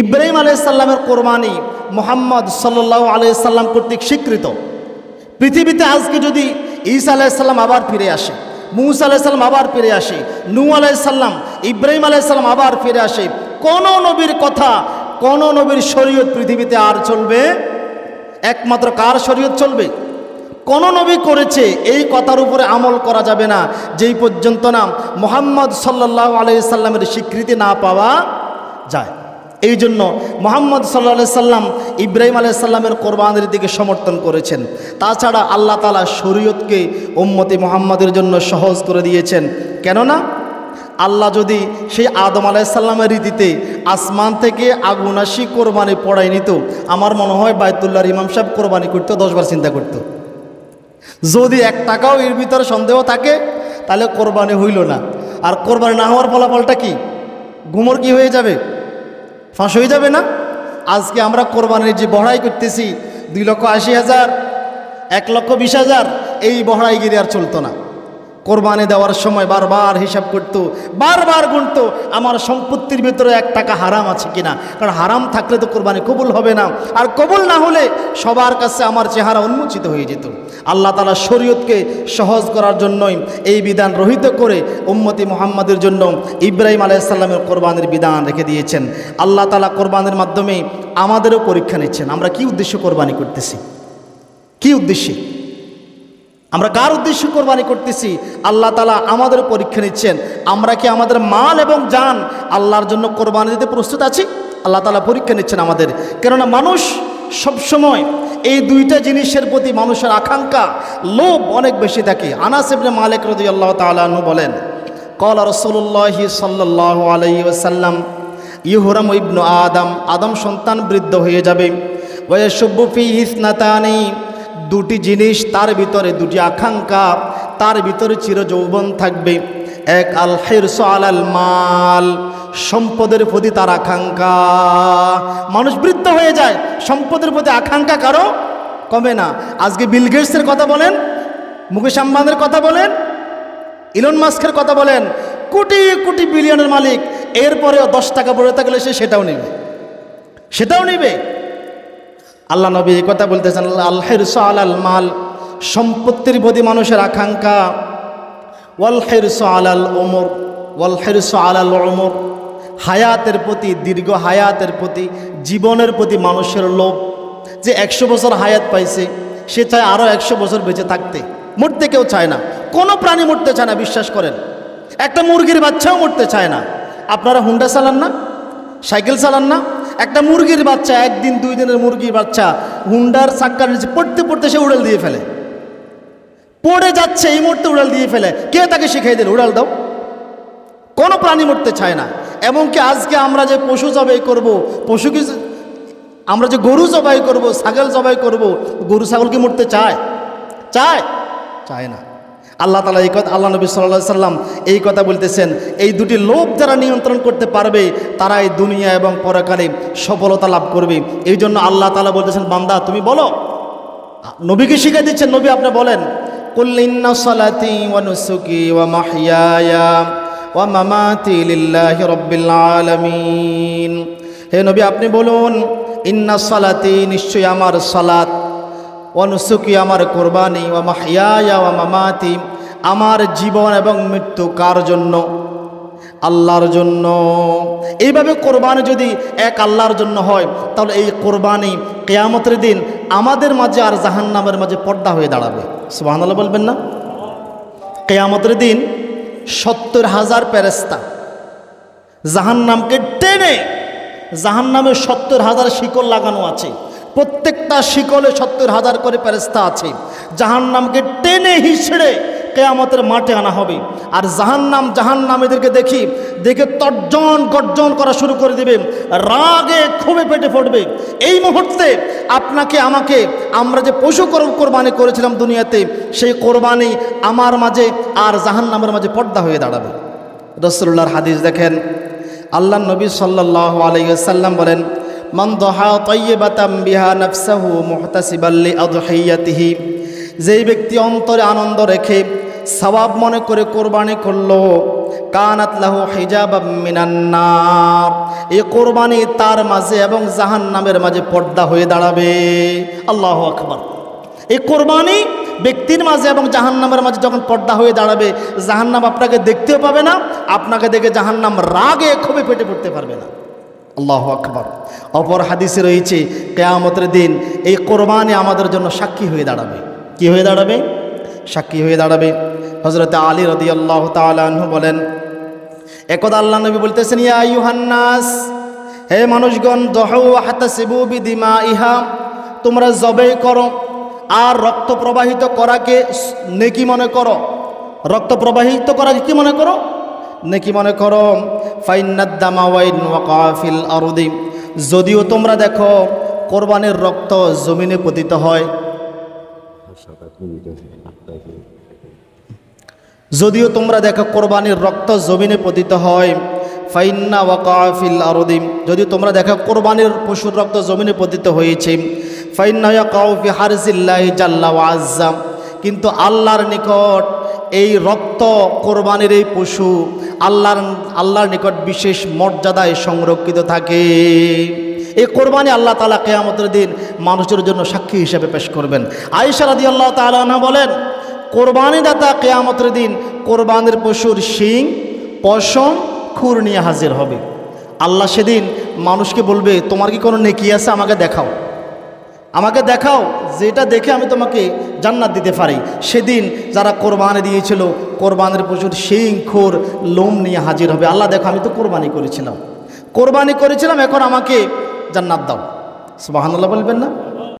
ইব্রাহিম আলাইসাল্লামের কোরবানি মোহাম্মদ সাল্লাহ আলাইসাল্লাম কর্তৃক স্বীকৃত। পৃথিবীতে আজকে যদি ঈসা আলাইসাল্লাম আবার ফিরে আসে, মুসা আলাইসাল্লাম আবার ফিরে আসে নু আলাইসাল্লাম ইব্রাহিম আলাইসাল্লাম আবার ফিরে আসে, কোন নবীর কথা, কোন নবীর শরীয়ত পৃথিবীতে আর চলবে? একমাত্র কার শরীয়ত চলবে? কোন নবী করেছে এই কথার উপরে আমল করা যাবে না, যেই পর্যন্ত না মোহাম্মদ সাল্লাহ আলাইসাল্লামের স্বীকৃতি না পাওয়া যায়। এই জন্য মোহাম্মদ সাল্লা সাল্লাম ইব্রাহিম আলাইসাল্লামের কোরবানের দিকে সমর্থন করেছেন। তাছাড়া আল্লাহ তালা শরীয়তকে উম্মতি মোহাম্মদের জন্য সহজ করে দিয়েছেন। কেননা আল্লাহ যদি সেই আদম আলাইসাল্লামের রীতিতে আসমান থেকে আগুনাশি কোরবানি পড়াই নিত, আমার মনে হয় বায়তুল্লাহর ইমাম সাহেব কোরবানি করতো, দশবার চিন্তা করত। যদি এক টাকাও এর ভিতরে সন্দেহ থাকে, তাহলে কোরবানি হইল না। আর কোরবানি না হওয়ার ফলাফলটা কি? গুমর কি হয়ে যাবে? ফাঁস হয়ে যাবে না? আজকে আমরা কোরবানির যে বড়াই করতেছি, দুই লক্ষ আশি হাজার, এক লক্ষ বিশ হাজার, এই বহড়াইগিরি আর চলতো না। কোরবানি দেওয়ার সময় বারবার হিসাব করতো, বারবার গুনতো, আমার সম্পত্তির ভিতরে এক টাকা হারাম আছে কিনা? কারণ হারাম থাকলে তো কোরবানি কবুল হবে না। আর কবুল না হলে সবার কাছে আমার চেহারা উন্মোচিত হয়ে যেত। আল্লাহ তালা শরীয়তকে সহজ করার জন্যই এই বিধান রহিত করে উম্মতি মোহাম্মদের জন্য ইব্রাহিম আলাইসাল্লামের কোরবানির বিধান রেখে দিয়েছেন। আল্লাহ তালা কোরবানির মাধ্যমে আমাদেরও পরীক্ষা নিচ্ছেন। আমরা কি উদ্দেশ্য কোরবানি করতেছি? কি উদ্দেশ্যে? আমরা কার উদ্দেশ্যে কোরবানি করতেছি? আল্লাহ তালা আমাদের পরীক্ষা নিচ্ছেন। আমরা কি আমাদের মাল এবং জান আল্লাহর জন্য কোরবানি দিতে প্রস্তুত আছি? আল্লাহ তালা পরীক্ষা নিচ্ছেন আমাদের। কেননা মানুষ সবসময় এই দুইটা জিনিসের প্রতি মানুষের আকাঙ্ক্ষা, লোভ অনেক বেশি থাকে। আনাস ইবনে মালিক রদি আল্লাহ তালু বলেন, কল রসুল্লাহ সাল্লাহ আলাই ওসাল্লাম ইহুরাম ইবনু আদম আদম সন্তান বৃদ্ধ হয়ে যাবে। ওয়াসুব্বুফি ইসনাতানি দুটি জিনিস, তার ভিতরে দুটি আকাঙ্ক্ষা, তার ভিতরে চির যৌবন থাকবে। এক, আল হেরস আলাল মাল, সম্পদের প্রতি তার আকাঙ্ক্ষা। মানুষ বৃদ্ধ হয়ে যায়, সম্পদের প্রতি আকাঙ্ক্ষা কারও কমে না। আজকে বিল গেটসের কথা বলেন, মুকেশ আম্বানের কথা বলেন, ইলন মাস্কের কথা বলেন, কোটি কোটি বিলিয়নের মালিক, এরপরেও দশ টাকা পড়ে থাকলে সে সেটাও নেবে। সেটাও নেবে। আল্লাহ নবী এই কথা বলতেছেন আল্লাহের আলাল মাল সম্পত্তির প্রতি মানুষের আকাঙ্ক্ষা। ওয়াল হেরস আলাল ওমর ওয়াল হেরস আলাল ওমর হায়াতের প্রতি, দীর্ঘ হায়াতের প্রতি, জীবনের প্রতি মানুষের লোভ। যে একশো বছর হায়াত পাইছে, সে চায় আরও একশো বছর বেঁচে থাকতে। মরতে কেউ চায় না। কোনো প্রাণী মরতে চায় না, বিশ্বাস করেন। একটা মুরগির বাচ্চাও মরতে চায় না। আপনারা হুন্ডা চালান না? সাইকেল চালান না? একটা মুরগির বাচ্চা, একদিন দুই দিনের মুরগির বাচ্চা, হুন্ডার চাক্কার নিচে পড়তে পড়তে সে উড়াল দিয়ে ফেলে। পড়ে যাচ্ছে, এই মুহূর্তে উড়াল দিয়ে ফেলে। কে তাকে শিখাই দিল? উড়াল দাও। কোনো প্রাণী মরতে চায় না। এমনকি আজকে আমরা যে পশু জবাই করব, পশু কি আমরা যে গরু জবাই করব, ছাগল জবাই করব, গরু ছাগল কি মরতে চায়? চায়? চায় না। আল্লাহ তালা এই কথা আল্লাহ নবী সাল্লাহ সাল্লাম এই কথা বলতেছেন। এই দুটি লোভ যারা নিয়ন্ত্রণ করতে পারবে তারা এই দুনিয়া এবং পরকালে সফলতা লাভ করবে। এই জন্য আল্লাহ তালা বলতেছেন, বান্দা, তুমি বলো। নবীকে শিখে দিচ্ছেন, নবী আপনি বলেন সালাতি হে নবী, আপনি বলুন, ইন্না সালাতি নিশ্চয়ই আমার সালাত অনুসুকি আমার কোরবানি ও মাহিয়া ও মামাতি, আমার জীবন এবং মৃত্যু কার জন্য? আল্লাহর জন্য। এইভাবে কোরবানি যদি এক আল্লাহর জন্য হয়, তাহলে এই কোরবানি কেয়ামতের দিন আমাদের মাঝে আর জাহান্নামের মাঝে পর্দা হয়ে দাঁড়াবে। সুবাহ বলবেন না? কেয়ামতের দিন সত্তর হাজার প্যারেস্তা জাহান্নামকে টেনে জাহান্নামে সত্তর হাজার শিকল লাগানো আছে। প্রত্যেকটা শিকলে সত্তর হাজার করে প্যারেস্তা আছে। জাহান্নামকে টেনে হিসড়ে কেয়ামতের মাঠে আনা হবে। আর জাহান্নাম এদেরকে দেখি, দেখে তর্জন গর্জন করা শুরু করে দেবে। রাগে খুবই পেটে পড়বে। এই মুহূর্তে আপনাকে, আমাকে আমরা যে পশু কোরবানি করেছিলাম দুনিয়াতে, সেই কোরবানি আমার মাঝে আর জাহান্নামের মাঝে পর্দা হয়ে দাঁড়াবে। রসুল্লাহর হাদিস দেখেন আল্লাহ নবী সাল্লাহ আলাইসাল্লাম বলেন মান বিহা যেই ব্যক্তি অন্তরে আনন্দ রেখে সবাব মনে করে কোরবানি করল, কানাত লাহু হিজাব মিনান্নার এই কোরবানি তার মাঝে এবং জাহান নামের মাঝে পর্দা হয়ে দাঁড়াবে। আল্লাহ আকবার। এই কোরবানি ব্যক্তির মাঝে এবং জাহান্নামের মাঝে যখন পর্দা হয়ে দাঁড়াবে, জাহান্নাম আপনাকে দেখতেও পাবে না, আপনাকে দেখে জাহান্নাম রাগে খুবই ফেটে পড়তে পারবে না। আল্লাহ আকবর। অপর হাদিসে রয়েছে, কেয়ামতের দিন এই কোরবানি আমাদের জন্য সাক্ষী হয়ে দাঁড়াবে। কি হয়ে দাঁড়াবে? সাক্ষী হয়ে দাঁড়াবে। হজরত আলী রদি আল্লাহ তালু বলেন, একদা আল্লাহ নবী বলতেছেন, ইয়া হে মানুষগণ বিদিমা ইহা তোমরা জবে করো আর রক্ত প্রবাহিত করাকে নেকি মনে করো। রক্ত প্রবাহিত করাকে কি মনে করো? নেকি মনে করো? ফাইনাদ্দামা ওয়াইন ওয়াকাফিল আরুদি। যদিও তোমরা দেখো, কোরবানের রক্ত জমিনে পতিত হয়। যদিও তোমরা দেখো, কোরবানির রক্ত জমিনে পতিত হয়। ফাইন্না ওয়াকাফিল আরদিম যদি তোমরা দেখো, কোরবানির পশুর রক্ত জমিনে পতিত হয়েছে। ফাইন্না কাউফি হারজিল্লাহি জাল্লা আজ্জাম কিন্তু আল্লাহর নিকট এই রক্ত কোরবানির এই পশু আল্লাহর আল্লাহর নিকট বিশেষ মর্যাদায় সংরক্ষিত থাকে। এই কোরবানি আল্লাহ তালা কেয়ামতের দিন মানুষের জন্য সাক্ষী হিসেবে পেশ করবেন। আয়েশা রাদি আল্লাহ তালা বলেন কোরবানি দাতা কেয়ামতের দিন কোরবানির পশুর শিং, পশম, খুর নিয়ে হাজির হবে। আল্লাহ সেদিন মানুষকে বলবে, তোমার কি কোনো নেকি আছে? আমাকে দেখাও। আমাকে দেখাও যেটা দেখে আমি তোমাকে জান্নাত দিতে পারি। সেদিন যারা কোরবানি দিয়েছিল, কোরবানের প্রচুর শিং, খোর, লোম নিয়ে হাজির হবে। আল্লাহ দেখো, আমি তো কোরবানি করেছিলাম। কোরবানি করেছিলাম, এখন আমাকে জান্নাত দাও। সুবাহান্লাহ বলবেন না?